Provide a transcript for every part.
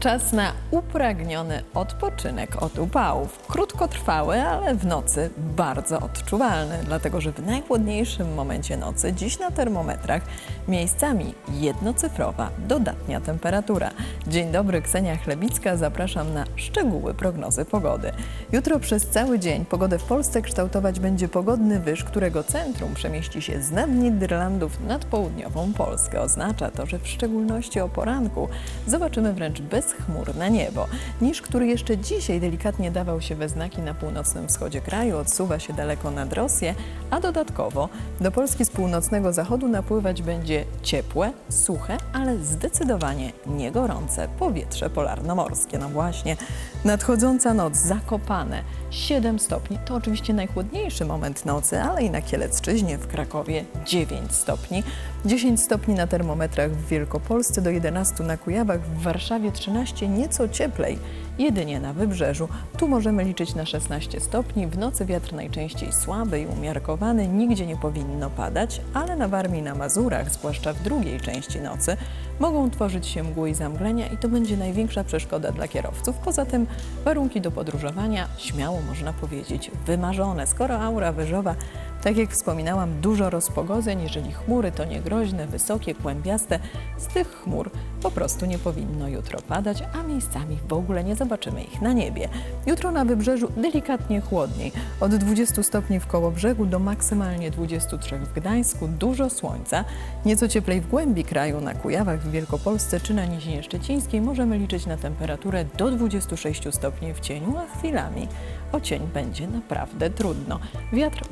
Czas na upragniony odpoczynek od upałów. Krótkotrwały, ale w nocy bardzo odczuwalny, dlatego że w najchłodniejszym momencie nocy dziś na termometrach miejscami jednocyfrowa, dodatnia temperatura. Dzień dobry, Ksenia Chlebicka, zapraszam na szczegóły prognozy pogody. Jutro przez cały dzień pogodę w Polsce kształtować będzie pogodny wyż, którego centrum przemieści się z nad Niderlandów nad południową Polskę. Oznacza to, że w szczególności o poranku zobaczymy wręcz bezchmurne niebo. Niż, który jeszcze dzisiaj delikatnie dawał się we znaki na północnym wschodzie kraju, odsuwa się daleko nad Rosję, a dodatkowo do Polski z północnego zachodu napływać będzie ciepłe, suche, ale zdecydowanie nie gorące powietrze polarnomorskie. No właśnie, nadchodząca noc zakopane 7 stopni to oczywiście najchłodniejszy moment nocy, ale i na Kielecczyźnie w Krakowie 9 stopni, 10 stopni na termometrach w Wielkopolsce, do 11 na Kujawach, w Warszawie 13 nieco cieplej, jedynie na wybrzeżu. Tu możemy liczyć na 16 stopni, w nocy wiatr najczęściej słaby i umiarkowany, nigdzie nie powinno padać, ale na Warmii na Mazurach, zwłaszcza w drugiej części nocy, mogą tworzyć się mgły i zamglenia i to będzie największa przeszkoda dla kierowców. Poza tym warunki do podróżowania śmiało można powiedzieć wymarzone. Skoro aura wyżowa, tak jak wspominałam, dużo rozpogodzeń, jeżeli chmury to niegroźne, wysokie, kłębiaste, z tych chmur po prostu nie powinno jutro padać, a miejscami w ogóle nie zobaczymy ich na niebie. Jutro na wybrzeżu delikatnie chłodniej, od 20 stopni w Kołobrzegu do maksymalnie 23 w Gdańsku, dużo słońca, nieco cieplej w głębi kraju, na Kujawach, w Wielkopolsce czy na Nizinie Szczecińskiej możemy liczyć na temperaturę do 26 stopni w cieniu, a chwilami o cień będzie naprawdę trudno. Wiatr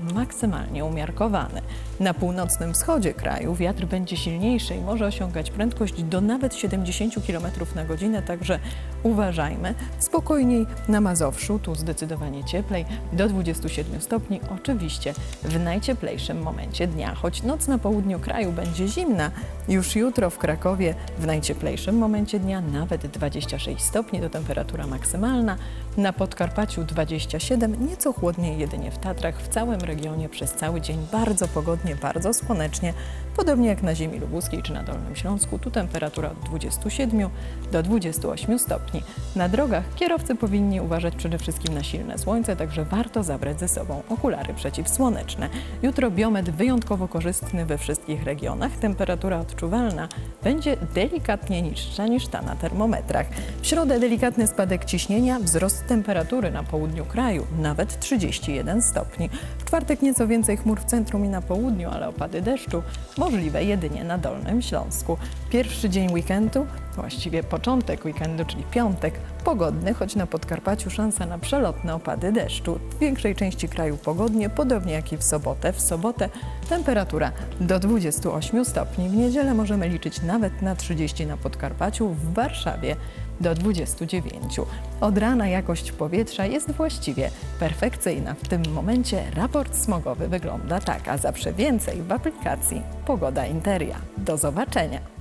maksymalnie umiarkowany. Na północnym wschodzie kraju wiatr będzie silniejszy i może osiągać prędkość do nawet 70 km na godzinę, także uważajmy. Spokojniej na Mazowszu, tu zdecydowanie cieplej, do 27 stopni, oczywiście w najcieplejszym momencie dnia. Choć noc na południu kraju będzie zimna, już jutro w Krakowie w najcieplejszym momencie dnia nawet 26 stopni to temperatura maksymalna, na Podkarpaciu 27, nieco chłodniej jedynie w Tatrach, w całym regionie przez cały dzień bardzo pogodnie, bardzo słonecznie, podobnie jak na ziemi lubuskiej czy na Dolnym Śląsku, tu temperatura od 27 do 28 stopni. Na drogach kierowcy powinni uważać przede wszystkim na silne słońce, także warto zabrać ze sobą okulary przeciwsłoneczne. Jutro biometr wyjątkowo korzystny we wszystkich regionach, temperatura odczuwalna będzie delikatnie niższa niż ta na termometrach. W środę delikatny spadek ciśnienia, wzrost temperatury na południu kraju, nawet 31 stopni. W czwartek nieco więcej chmur w centrum i na południu, ale opady deszczu możliwe jedynie na Dolnym Śląsku. Pierwszy dzień weekendu, właściwie początek weekendu, czyli piątek, pogodny, choć na Podkarpaciu szansa na przelotne opady deszczu. W większej części kraju pogodnie, podobnie jak i w sobotę. W sobotę temperatura do 28 stopni. W niedzielę możemy liczyć nawet na 30 na Podkarpaciu, w Warszawie do 29. Od rana jakość powietrza jest właściwie perfekcyjna. W tym momencie raport smogowy wygląda tak, a zawsze więcej w aplikacji Pogoda Interia. Do zobaczenia!